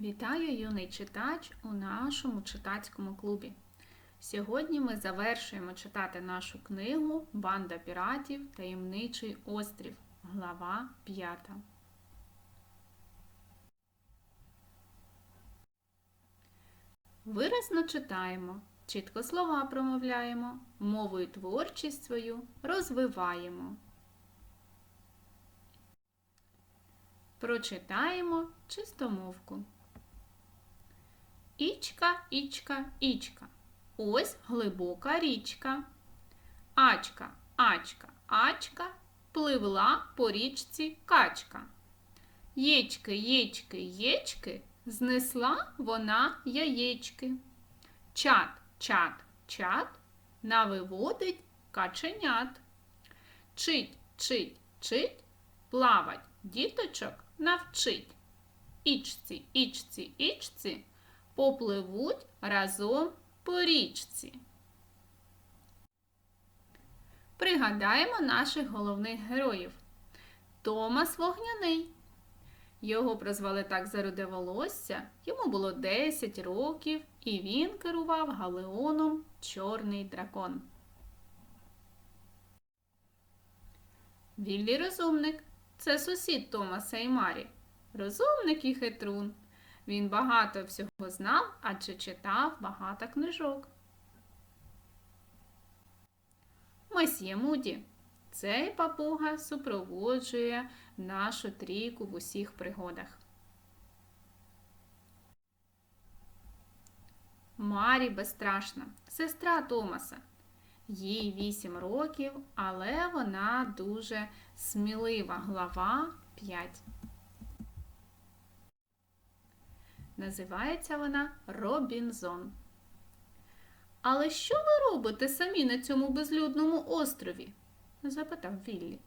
Вітаю, юний читач, у нашому читацькому клубі. Сьогодні ми завершуємо читати нашу книгу Банда піратів Таємничий острів. Глава 5. Виразно читаємо, чітко слова промовляємо, мовою творчість свою розвиваємо. Прочитаємо чистомовку. Ічка, ічка, ічка. Ось глибока річка. Ачка, ачка, ачка, пливла по річці качка. Єчки, єчки, єчки, знесла вона яєчки. Чат, чат, чат, навиводить каченят. Чить, чить, чить, плавать діточок навчить. Ічці, ічці, ічці попливуть разом по річці. Пригадаємо наших головних героїв. Томас Вогняний. Його прозвали так за руде волосся, йому було 10 років, і він керував галеоном Чорний дракон. Віллі розумник це сусід Томаса і Марі. Розумник і хитрун. Він багато всього знав, адже читав багато книжок. Месьє Муді. Цей папуга супроводжує нашу трійку в усіх пригодах. Марі безстрашна, сестра Томаса. Їй 8 років, але вона дуже смілива. Глава 5. Називається вона Робінзон. Але що ви робите самі на цьому безлюдному острові? запитав Віллі.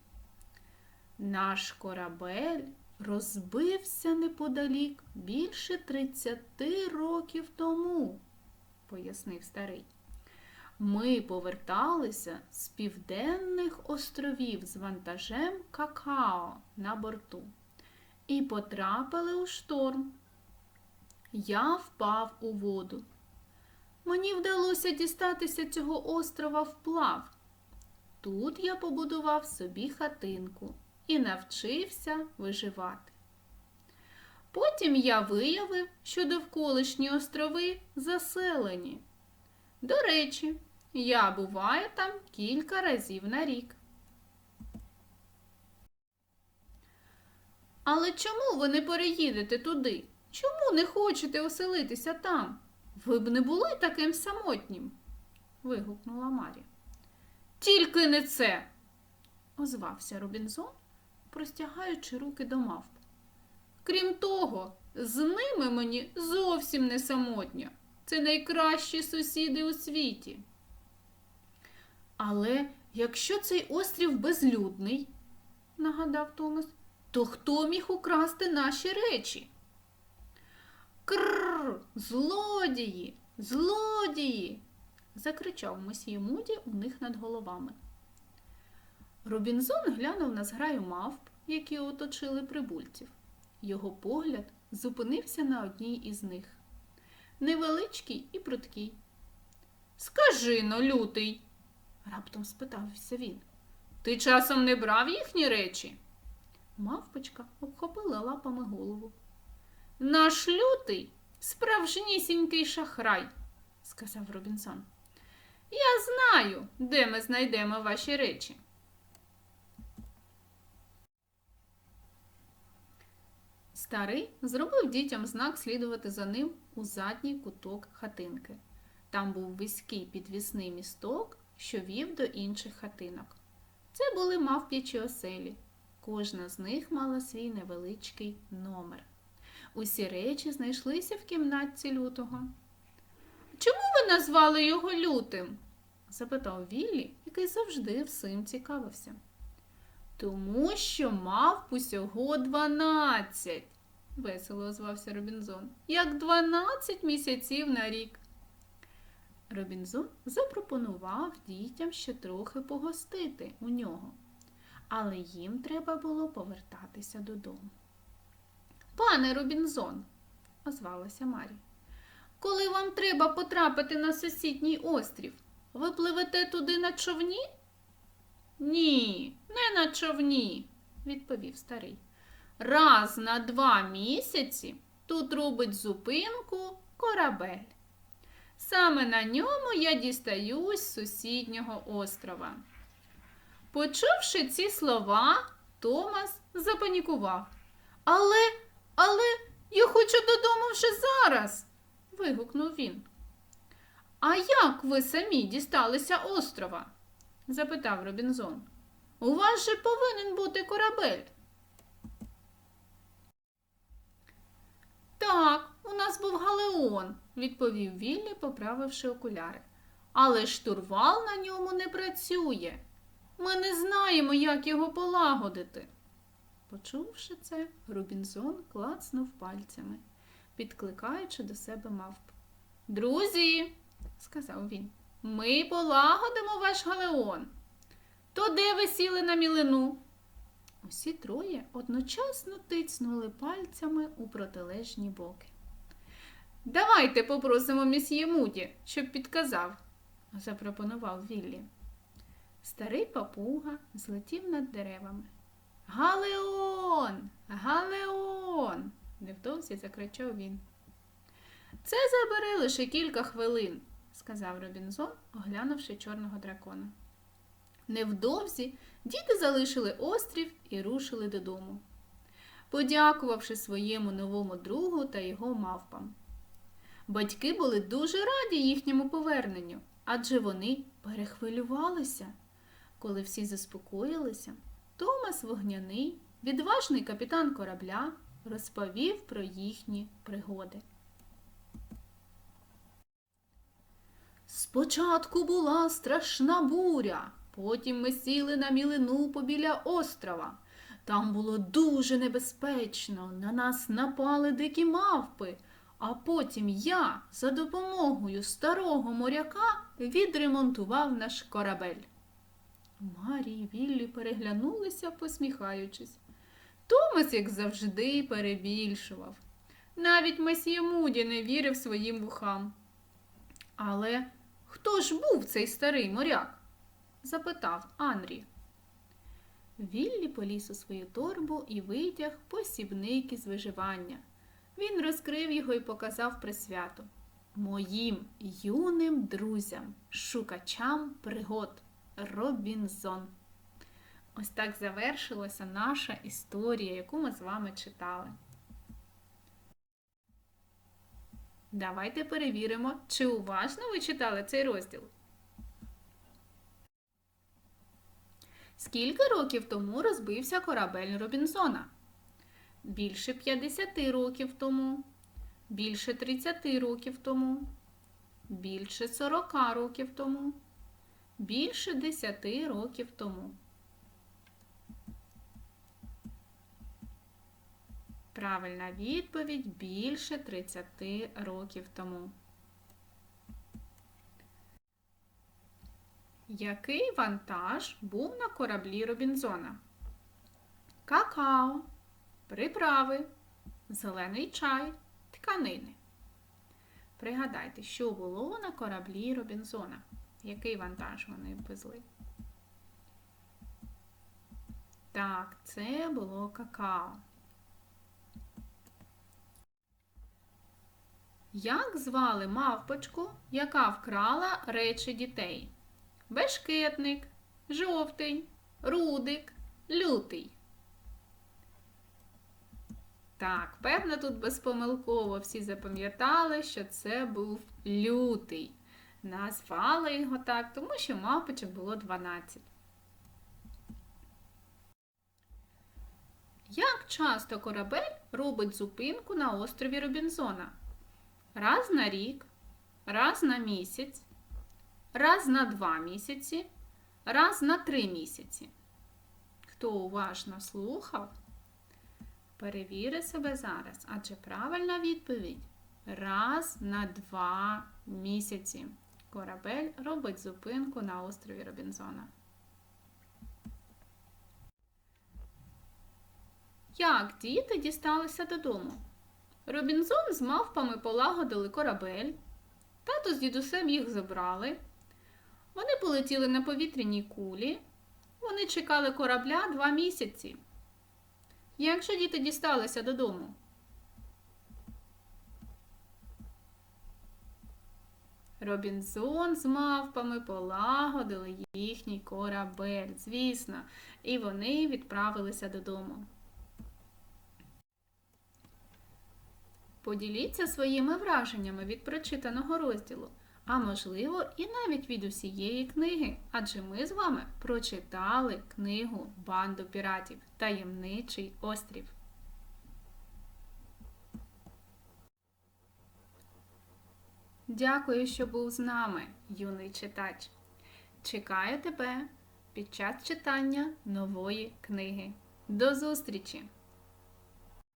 Наш корабель розбився неподалік більше 30 років тому, пояснив старий. Ми поверталися з південних островів з вантажем какао на борту і потрапили у шторм. Я впав у воду. Мені вдалося дістатися цього острова вплав. Тут я побудував собі хатинку і навчився виживати. Потім я виявив, що довколишні острови заселені. До речі, я буваю там кілька разів на рік. Але чому ви не переїдете туди? Чому не хочете оселитися там? Ви б не були таким самотнім? вигукнула Марі. Тільки не це, озвався Робінзон, простягаючи руки до мавп. Крім того, з ними мені зовсім не самотня. Це найкращі сусіди у світі. Але якщо цей острів безлюдний, нагадав Томас, то хто міг украсти наші речі? Кррр, злодії, злодії. закричав месьє Муді у них над головами. Робінзон глянув на зграю мавп, які оточили прибульців. Його погляд зупинився на одній із них невеличкий і прудкий. Скажи но, лютий, раптом спитався він. Ти часом не брав їхні речі? Мавпочка обхопила лапами голову. Наш лютий справжнісінький шахрай, сказав Робінсон. Я знаю, де ми знайдемо ваші речі. Старий зробив дітям знак слідувати за ним у задній куток хатинки. Там був вузький підвісний місток, що вів до інших хатинок. Це були мавп'ячі оселі. Кожна з них мала свій невеличкий номер. Усі речі знайшлися в кімнатці лютого. Чому ви назвали його лютим? запитав Віллі, який завжди всім цікавився. Тому що мав усього дванадцять, весело озвався Робінзон, як дванадцять місяців на рік. Робінзон запропонував дітям ще трохи погостити у нього, але їм треба було повертатися додому. Пане Робінзон, озвалася Марі. Коли вам треба потрапити на сусідній острів, ви пливете туди на човні? Ні, не на човні, відповів старий. Раз на два місяці тут робить зупинку корабель. Саме на ньому я дістаюсь з сусіднього острова. Почувши ці слова, Томас запанікував. Але, вже зараз. вигукнув він. А як ви самі дісталися острова? запитав Робінзон. У вас же повинен бути корабель. Так, у нас був галеон, відповів Віллі, поправивши окуляри. Але штурвал на ньому не працює. Ми не знаємо, як його полагодити. Почувши це, Робінзон клацнув пальцями, підкликаючи до себе мавп. Друзі, сказав він, ми полагодимо ваш галеон. То де ви сіли на мілину? Усі троє одночасно тицнули пальцями у протилежні боки. Давайте попросимо місьє Муді, щоб підказав, запропонував Віллі. Старий папуга злетів над деревами. Галеон! Галеон! Невдовзі закричав він. Це забере лише кілька хвилин, сказав Робінзон, оглянувши чорного дракона. Невдовзі діти залишили острів і рушили додому, подякувавши своєму новому другу та його мавпам. Батьки були дуже раді їхньому поверненню, адже вони перехвилювалися. Коли всі заспокоїлися, Томас Вогняний, відважний капітан корабля, розповів про їхні пригоди. Спочатку була страшна буря, потім ми сіли на мілину побіля острова. Там було дуже небезпечно, на нас напали дикі мавпи, а потім я за допомогою старого моряка відремонтував наш корабель. Марі і Віллі переглянулися, посміхаючись. Томас, як завжди, перебільшував. Навіть месьє Муді не вірив своїм вухам. Але хто ж був цей старий моряк? запитав Анрі. Віллі поліз у свою торбу і витяг посібник із виживання. Він розкрив його і показав присвяту. Моїм юним друзям, шукачам пригод. Робінзон. Ось так завершилася наша історія, яку ми з вами читали. Давайте перевіримо, чи уважно ви читали цей розділ. Скільки років тому розбився корабель Робінзона? Більше 50 років тому, більше 30 років тому, більше 40 років тому більше десяти років тому. Правильна відповідь більше 30 років тому. Який вантаж був на кораблі Робінзона? Какао, приправи, зелений чай, тканини. Пригадайте, що було на кораблі Робінзона. Який вантаж вони везли? Так, це було какао. Як звали мавпочку, яка вкрала речі дітей? Бешкетник, жовтий, рудик, лютий. Так, певно, тут безпомилково всі запам'ятали, що це був лютий. Назвали його так, тому що мавпочок було 12. Як часто корабель робить зупинку на острові Робінзона? Раз на рік, раз на місяць, раз на два місяці, раз на три місяці. Хто уважно слухав, перевіри себе зараз, адже правильна відповідь раз на два місяці корабель робить зупинку на острові Робінзона. Як діти дісталися додому? Робінзон з мавпами полагодили корабель. Тато з дідусем їх забрали. Вони полетіли на повітряній кулі. Вони чекали корабля два місяці. Як же діти дісталися додому? Робінзон з мавпами полагодили їхній корабель, звісно, і вони відправилися додому. Поділіться своїми враженнями від прочитаного розділу, а можливо, і навіть від усієї книги, адже ми з вами прочитали книгу Банду піратів Таємничий острів. Дякую, що був з нами, юний читач. Чекаю тебе під час читання нової книги. До зустрічі!